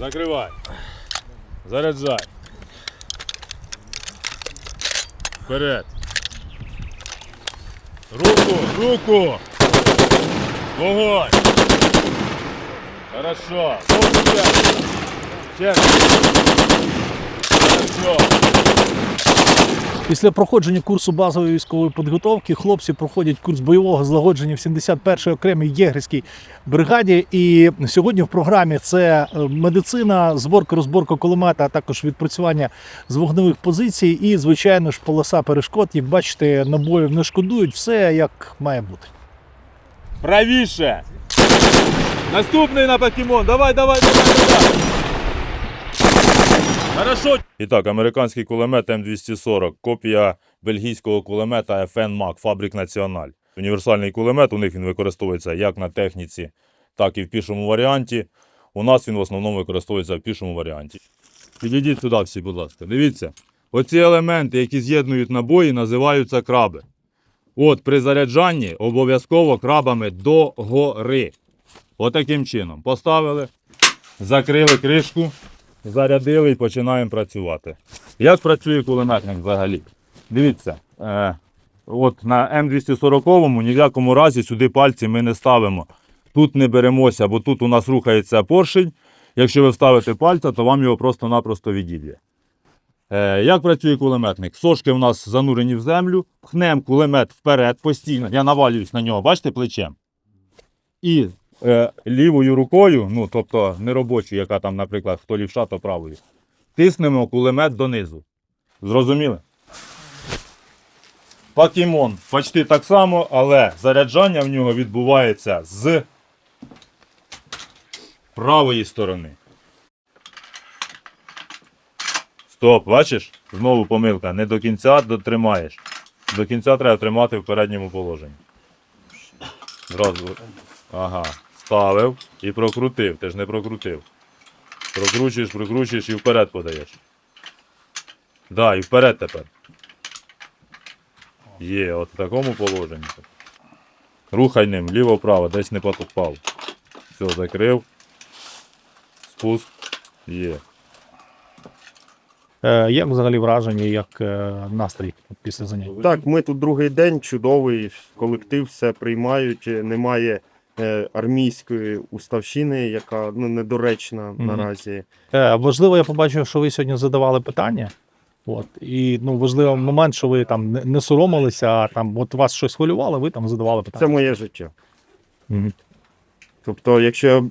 Закривай. Заряджай. Вперед. Руку, руку. Вогонь. Хорошо. Руку. Хорошо. Після проходження курсу базової військової підготовки хлопці проходять курс бойового злагодження в 71-й окремій єгерській бригаді. І сьогодні в програмі це е, медицина, зборка, розборка кулемета, а також відпрацювання з вогневих позицій. І, звичайно ж, полоса перешкод. Як бачите, набоїв не шкодують, все як має бути. Правіше. Наступний на покемон. Давай, давай, давай, давай. Хорошо. І так, американський кулемет М240, копія бельгійського кулемета FN MAC, Фабрик Національ. Універсальний кулемет, у них він використовується як на техніці, так і в пішому варіанті. У нас він в основному використовується в пішому варіанті. Підійдіть сюди всі, будь ласка. Дивіться, оці елементи, які з'єднують набої, називаються краби. От при заряджанні обов'язково крабами догори. Отаким чином. Поставили, закрили кришку, зарядили і починаємо працювати. Як працює кулеметник взагалі? Дивіться, е, от на М240 ні в якому разі сюди пальці ми не ставимо. Тут не беремося, бо тут у нас рухається поршень. Якщо ви вставите пальця, то вам його просто-напросто відіб'є. Е, як працює кулеметник? Сошки у нас занурені в землю, пхнемо кулемет вперед постійно. Я навалююсь на нього, бачите, плечем. І лівою рукою, ну тобто не робочою, яка там, наприклад, хто лівша, то правою, тиснемо кулемет донизу. Зрозуміли? Покемон почти так само, але заряджання в нього відбувається з правої сторони. Стоп, бачиш? Знову помилка. Не до кінця дотримаєш. До кінця треба тримати в передньому положенні. Зразу. Ага. Ставив і прокрутив. Ти ж не прокрутив. Прокручуєш, прокручуєш і вперед подаєш. Да, і вперед тепер. Є, от в такому положенні. Рухай ним, ліво-право, десь не попав. Все, закрив. Спуск. Є. Е, як взагалі враження, як е, настрій після занять? Так, ми тут другий день, чудовий, колектив все приймають, е, немає армійської уставщини, яка ну, недоречна наразі. Е, Важливо, я побачив, що ви сьогодні задавали питання. От. І ну, важливий момент, що ви там не, соромилися, а там от вас щось хвилювало, ви там задавали питання. Це моє життя. Мгм. Тобто, якщо я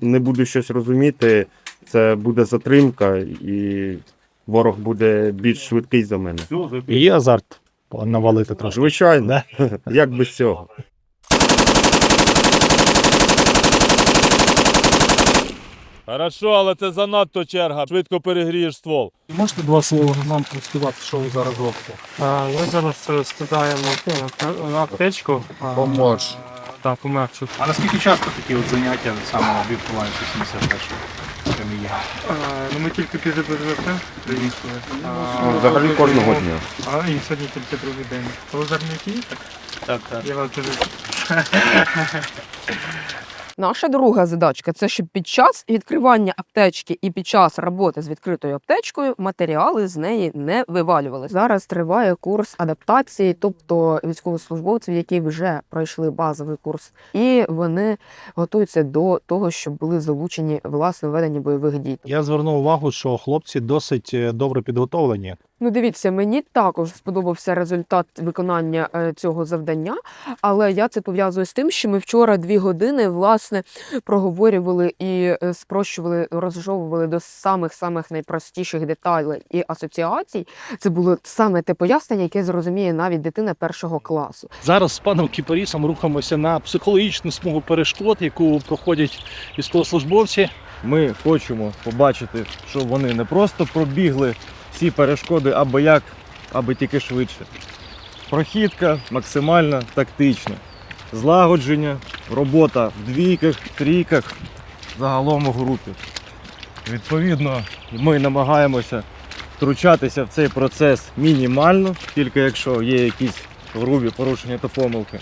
не буду щось розуміти, це буде затримка, і ворог буде більш швидкий за мене. І є азарт навалити трошки. Звичайно, як без цього. Хорошо, але це занадто черга. Швидко перегрієш ствол. Можете два слова нам розповідати, що ви зараз робите? Ми зараз е, складаємо ну, на аптечку. Помож. Так, померчу. А наскільки часто такі от заняття саме відбуваються 71 є? Ну, ми тільки БЗВП приїхали. А, Ну, Взагалі кожного дня. А, і сьогодні тільки другий день. То ви? Так, так. Я вам кажу. Наша друга задачка це щоб під час відкривання аптечки і під час роботи з відкритою аптечкою матеріали з неї не вивалювалися. Зараз триває курс адаптації, тобто військовослужбовців, які вже пройшли базовий курс, і вони готуються до того, щоб були залучені власне ведення бойових дій. Я звернув увагу, що хлопці досить е, добре підготовлені. Ну, дивіться, мені також сподобався результат виконання е, цього завдання, але я це пов'язую з тим, що ми вчора дві години власне проговорювали і е, спрощували, розжовували до самих самих найпростіших деталей і асоціацій. Це було саме те пояснення, яке зрозуміє навіть дитина першого класу. Зараз з паном Кіпарісом рухаємося на психологічну смугу перешкод, яку проходять військовослужбовці. Ми хочемо побачити, щоб вони не просто пробігли ці перешкоди або як, аби тільки швидше. Прохідка максимально тактична. Злагодження, робота в двійках, трійках, загалом у групі. Відповідно, ми намагаємося втручатися в цей процес мінімально, тільки якщо є якісь грубі порушення та помилки.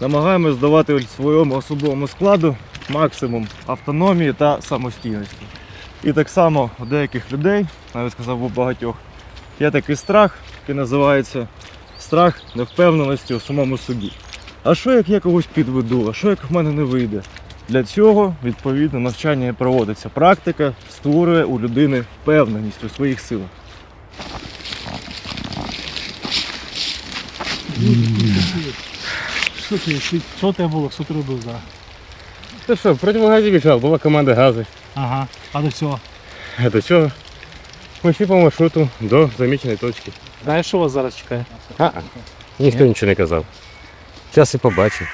Намагаємось давати своєму особовому складу максимум автономії та самостійності. І так само у деяких людей, навіть сказав у багатьох, є такий страх, який називається страх невпевненості у самому собі. А що як я когось підведу? А що як в мене не вийде? Для цього відповідно навчання проводиться. Практика створює у людини впевненість у своїх силах. Що ти- що тебе було? Що ти робив зараз? Ты что, в противогазе бежал, была команда газы. Ага. А до цього? Это что? Мы шли по маршруту до замеченной точки. Знаєш, що вас зараз чекає? А, ніхто нічого не казав. Зараз і побачив.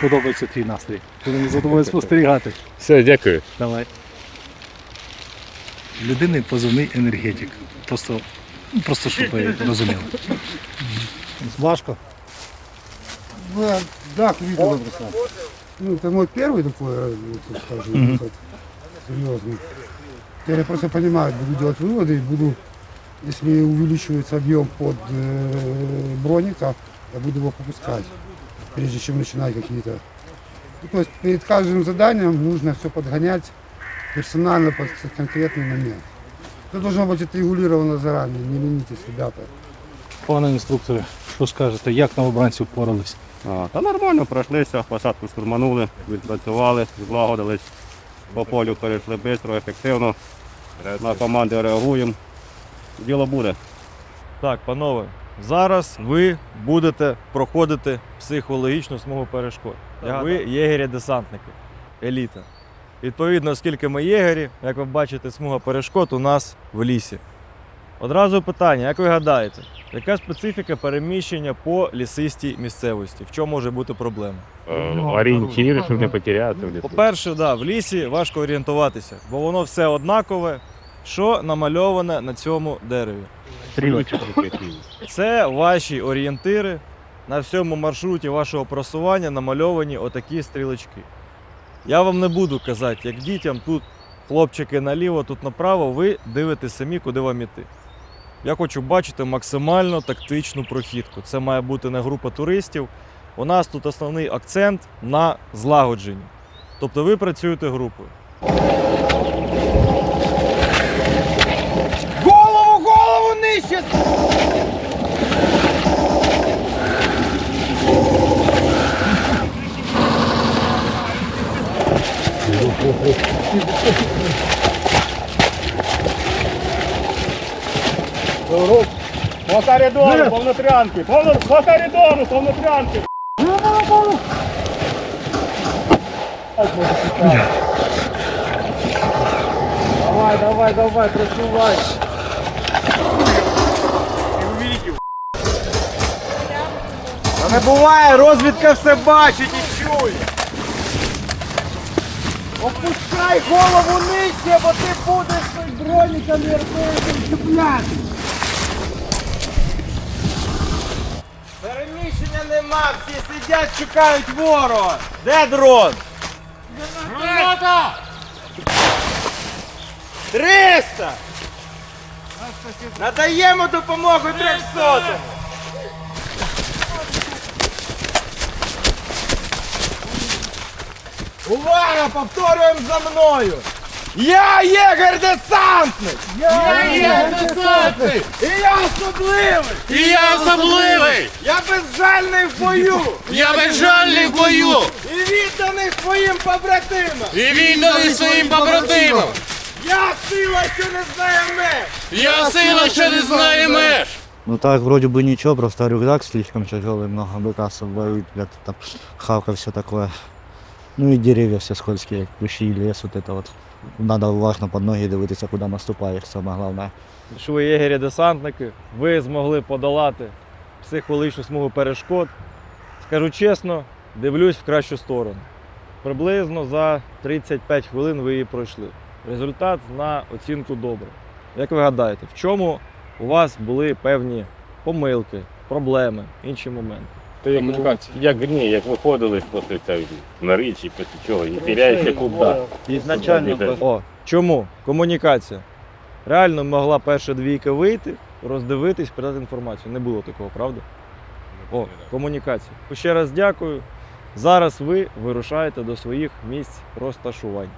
Подобається твій настрій. Будемо за тобою спостерігати. Все, дякую. Давай. Людини позивний енергетик. Просто, ну, просто щоб ви розуміли. Важко. Ну, да, видел бросал. Ну, это мой первый такой, э, Мгм. вот, серьезный. Теперь я просто понимаю, буду делать выводы и буду, если увеличивается объем под э, броника, я буду его попускать, прежде чем начинать какие-то. Ну, то есть перед каждым заданием нужно все подгонять персонально под конкретный момент. Это должно быть отрегулировано заранее, не ленитесь, ребята. Пане інструкторе, що скажете, як новобранці впорались? А, та нормально пройшлися, посадку штурманули, відпрацювали, злагодились. По полю перейшли швидко, ефективно. На команди реагуємо. Діло буде. Так, панове, зараз ви будете проходити психологічну смугу перешкод. Ви єгері-десантники, еліта. Відповідно, оскільки ми єгері, як ви бачите, смуга перешкод у нас в лісі. Одразу питання, як ви гадаєте, яка специфіка переміщення по лісистій місцевості? В чому може бути проблема? Орієнтири, щоб не потеряти. в лісу. По-перше, да, в лісі важко орієнтуватися, бо воно все однакове, що намальоване на цьому дереві. Це ваші орієнтири. На всьому маршруті вашого просування намальовані отакі стрілочки. Я вам не буду казати, як дітям, тут хлопчики наліво, тут направо, ви дивитесь самі, куди вам іти. Я хочу бачити максимально тактичну прохідку. Це має бути не група туристів. У нас тут основний акцент на злагодженні. Тобто ви працюєте групою. По коридору, по внутрянки, по, по коридору, по внутрянки. Давай, давай, давай, просувай. Та не буває, розвідка все бачить і чує. Опускай голову нижче, бо ти будеш броніком і чіпляти. Переміщення нема, всі сидять, чекають ворога. Де дрон? Граната! 300! Надаємо допомогу 300! Увага! Повторюємо за мною! Я єгер-десантник! Я єгер-десантник! І я особливий! І я особливий! Я безжальний в бою! Я безжальний в бою! І відданий своїм побратимам! І відданий своїм побратимам! Я сила, що не знає меж! Я сила, що не знає меж! Ну так, вроде бы ничего, просто рюкзак слишком тяжелый, много быка с собой, где-то там хавка, все такое. Ну и деревья все скользкие, кущи, лес, вот это вот. Надо уважно под ноги дивитися, куди наступаєш, саме головне. що ви єгері-десантники, ви змогли подолати психологічну смугу перешкод. Скажу чесно, дивлюсь в кращу сторону. Приблизно за 35 хвилин ви її пройшли. Результат на оцінку добре. Як ви гадаєте, в чому у вас були певні помилки, проблеми, інші моменти? То як, як, ні, як виходили після цієї нори чи після чого, і теряєшся куди. Ізначально О, чому? Комунікація. Реально могла перша двійка вийти, роздивитись, передати інформацію. Не було такого, правда? О, комунікація. Ще раз дякую. Зараз ви вирушаєте до своїх місць розташувань.